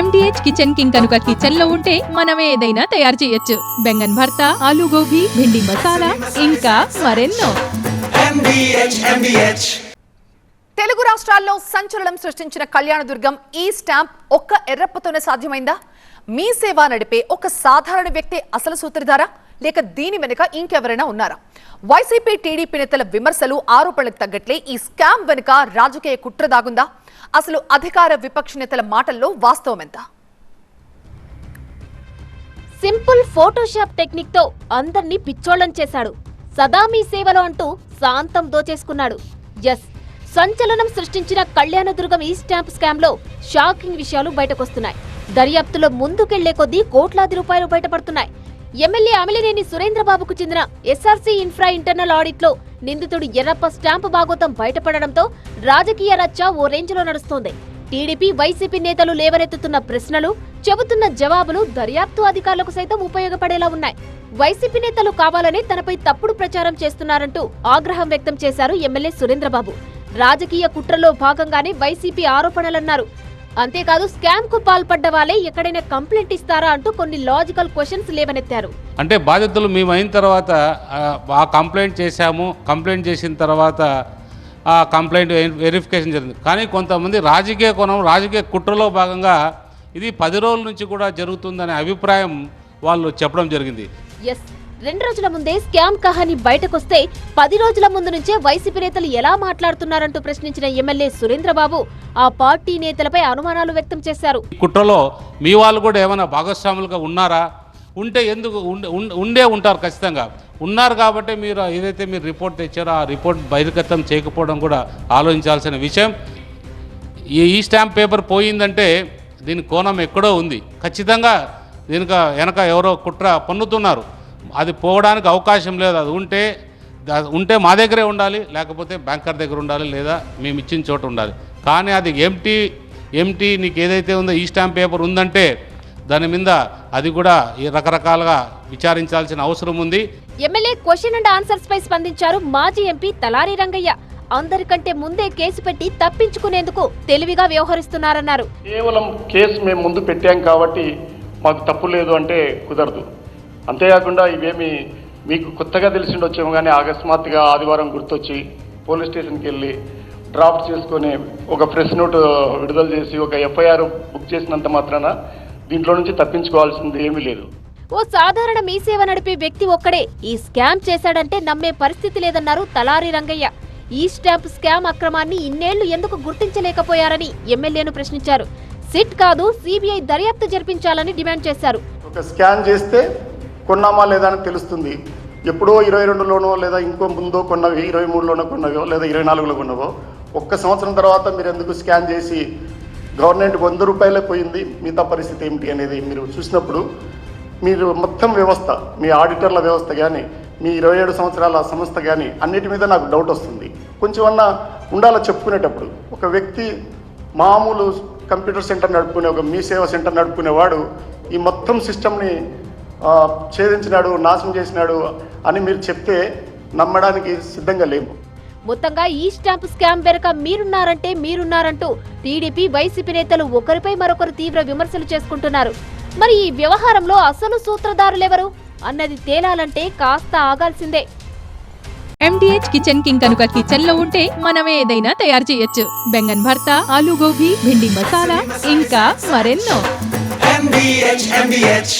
MDH kitchen king కనుక కిచెన్లో ఉంటే మనం ఏదైనా తయారు చేయొచ్చు. బెంగన్ భర్త ఆలు గోబీ భిండి మసాలా ఇంకా మరెన్నో. MDH, MDH. తెలుగు రాష్ట్రాల్లో సంచలనం సృష్టించిన కళ్యాణదుర్గం ఈ స్టాంప్ ఒక్క ఎర్రప్పతోనే సాధ్యమైందా? మీ సేవ నడిపే ఒక సాధారణ వ్యక్తి అసలు సూత్రధార? లేక దీని వెనుక ఇంకెవరైనా ఉన్నారా? వైసీపీ టీడీపీ నేతల విమర్శలు ఆరోపణలకు తగ్గట్లే ఈ స్కామ్ వెనుక రాజకీయ కుట్ర దాగుందా? అసలు అధికార విపక్ష నేతల మాటల్లో వాస్తవం ఎంత? సింపుల్ ఫోటోషాప్ టెక్నిక్తో అందర్నీ పిచ్చోళం చేశాడు. సదా మీ సేవలో అంటూ శాంతం దోచేసుకున్నాడు. ఎస్ సంచలనం సృష్టించిన కళ్యాణదుర్గం ఈ స్టాంప్ స్కామ్లో షాకింగ్ విషయాలు బయటకొస్తున్నాయి. దర్యాప్తులో ముందుకెళ్ళే కొద్దీ కోట్లాది రూపాయలు బయటపడుతున్నాయి. ఎమ్మెల్యే అమిలినేని సురేంద్రబాబుకు చెందిన ఎస్ఆర్సీ ఇన్ఫ్రా ఇంటర్నల్ ఆడిట్లో నిందితుడు ఎర్రప్ప స్టాంపు భాగోతం బయటపడడంతో రాజకీయ రచ్చ ఓ రేంజ్లో నడుస్తోంది. టీడీపీ వైసీపీ నేతలు లేవనెత్తుతున్న ప్రశ్నలు చెబుతున్న జవాబులు దర్యాప్తు అధికారులకు సైతం ఉపయోగపడేలా ఉన్నాయి. వైసీపీ నేతలు కావాలని తనపై తప్పుడు ప్రచారం చేస్తున్నారంటూ ఆగ్రహం వ్యక్తం చేశారు ఎమ్మెల్యే సురేంద్రబాబు. రాజకీయ కుట్రలో భాగంగానే వైసీపీ ఆరోపణలన్నారు. అంతేకాదు స్కామ్కు పాల్పడ్డ వాళ్ళే ఎక్కడైనా కంప్లైంట్ ఇస్తారా అంటూ కొన్ని లాజికల్ క్వశ్చన్స్ లేవనెత్తారు. అంటే బాధితులు మేము అయిన తర్వాత ఆ, కంప్లైంట్ చేశాము కంప్లైంట్ చేసిన తర్వాత ఆ కంప్లైంట్ వెరి- వెరిఫికేషన్ జరిగింది. కానీ కొంతమంది రాజకీయ కోణం రాజకీయ కుట్రలో భాగంగా ఇది పది రోజుల నుంచి కూడా జరుగుతుందనే అభిప్రాయం వాళ్ళు చెప్పడం జరిగింది. ఎస్. రెండు రోజుల ముందే స్కామ్ కహాని బయటకొస్తే పది రోజుల ముందు నుంచే వైసీపీ నేతలు ఎలా మాట్లాడుతున్నారంటూ ప్రశ్నించిన ఎమ్మెల్యే సురేంద్రబాబు ఆ పార్టీ నేతలపై అనుమానాలు వ్యక్తం చేశారు. కుట్రలో మీ వాళ్ళు కూడా ఏమైనా భాగస్వాములుగా ఉన్నారా? ఉంటే ఎందుకు ఉండే- ఉంటారు ఖచ్చితంగా. ఉన్నారు కాబట్టి మీరు ఏదైతే మీరు రిపోర్ట్ తెచ్చారో ఆ రిపోర్ట్ బహిర్గతం చేయకపోవడం కూడా ఆలోచించాల్సిన విషయం. ఈ ఈ స్టాంప్ పేపర్ పోయిందంటే దీని కోణం ఎక్కడో ఉంది. ఖచ్చితంగా దీనికి వెనక ఎవరో కుట్ర పన్నుతున్నారు. అది పోవడానికి అవకాశం లేదు. అది ఉంటే ఉంటే మా దగ్గరే ఉండాలి లేకపోతే బ్యాంకర్ దగ్గర ఉండాలి లేదా మేము ఇచ్చిన చోట ఉండాలి. కానీ అది ఎంటీ ఎంటీ నీకు ఏదైతే ఉందో ఈ స్టాంప్ పేపర్ ఉందంటే దాని మీద అది కూడా ఈ రకరకాలుగా విచారించాల్సిన అవసరం ఉంది. ఎమ్మెల్యే క్వశ్చన్ అండ్ ఆన్సర్స్ పై స్పందించారు మాజీ ఎంపీ తలారి రంగయ్య. అందరికంటే ముందే కేసు పెట్టి తప్పించుకునేందుకు తెలివిగా వ్యవహరిస్తున్నారన్నారు. కేవలం కేసు మేము ముందు పెట్టాం కాబట్టి మాకు తప్పు లేదు అంటే కుదరదు. అంతేకాకుండా ఇవేమి మీకు కొత్తగా తెలిసి ఉండొచ్చేమో కానీ అకస్మాత్తుగా ఆదివారం గుర్తొచ్చి పోలీస్ స్టేషన్కి వెళ్ళి డ్రాఫ్ట్ చేసుకొని ఒక ప్రెస్ నోట్ విడుదల చేసి ఒక ఎఫ్ఐఆర్ బుక్ చేసినంత మాత్రాన దీంట్లో నుంచి తప్పించుకోవాల్సింది ఏమీ లేదు. ఓ సాధారణ మీ సేవ నడిపే వ్యక్తి ఒక్కడే ఈ స్కామ్ చేశాడంటే నమ్మే పరిస్థితి లేదన్నారు తలారి రంగయ్య. ఈ స్టాంప్ స్కామ్ అక్రమాన్ని ఇన్నేళ్ళు ఎందుకు గుర్తించలేకపోయారని ఎమ్మెల్యేను ప్రశ్నించారు. సిట్ కాదు సిబిఐ దర్యాప్తు జరిపించాలని డిమాండ్ చేశారు. ఒక స్కాన్ చేస్తే కొన్నామా లేదా అని తెలుస్తుంది. ఎప్పుడో ఇరవై రెండులోనో లేదా ఇంకో ముందో కొన్నవి ఇరవై మూడులోనో కొన్నవో లేదా ఇరవై నాలుగులో కొన్నవో ఒక్క సంవత్సరం తర్వాత మీరు ఎందుకు స్కాన్ చేసి గవర్నమెంట్ వంద రూపాయలే పోయింది మిగతా పరిస్థితి ఏమిటి అనేది మీరు చూసినప్పుడు మీరు మొత్తం వ్యవస్థ మీ ఆడిటర్ల వ్యవస్థ కానీ మీ ఇరవై ఏడు సంవత్సరాల సంస్థ కానీ అన్నిటి మీద నాకు డౌట్ వస్తుంది. కొంచెం అన్నా ఉండాలో చెప్పుకునేటప్పుడు? ఒక వ్యక్తి మామూలు కంప్యూటర్ సెంటర్ నడుపుకునే ఒక మీ సేవ సెంటర్ నడుపుకునేవాడు ఈ మొత్తం సిస్టమ్ని ఛేదించినాడు నాశనం చేసినాడు అని మీరు చెప్తే నమ్మడానికి సిద్ధంగా లేము. మొత్తంగా ఈ స్టాంప్ స్కామ్ వెనుక మీరున్నారంటే మీరున్నారంటూ టీడీపీ వైసీపీ నేతలు ఒకరిపై మరొకరు తీవ్ర విమర్శలు చేసుకుంటున్నారు. మరి ఈ వ్యవహారంలో అసలు సూత్రధారులెవరు అన్నది తేలాలంటే కాస్త ఆగాల్సిందే. ఎండిహెచ్ కిచెన్ కింగ్ కనుక కిచెన్లో ఉంటే మనం ఏదైనా తయారు చేయొచ్చు. బెంగన్ భర్త ఆలు గోబీ భిండి మసాలా ఇంకా మరెన్నో. MDH, MDH.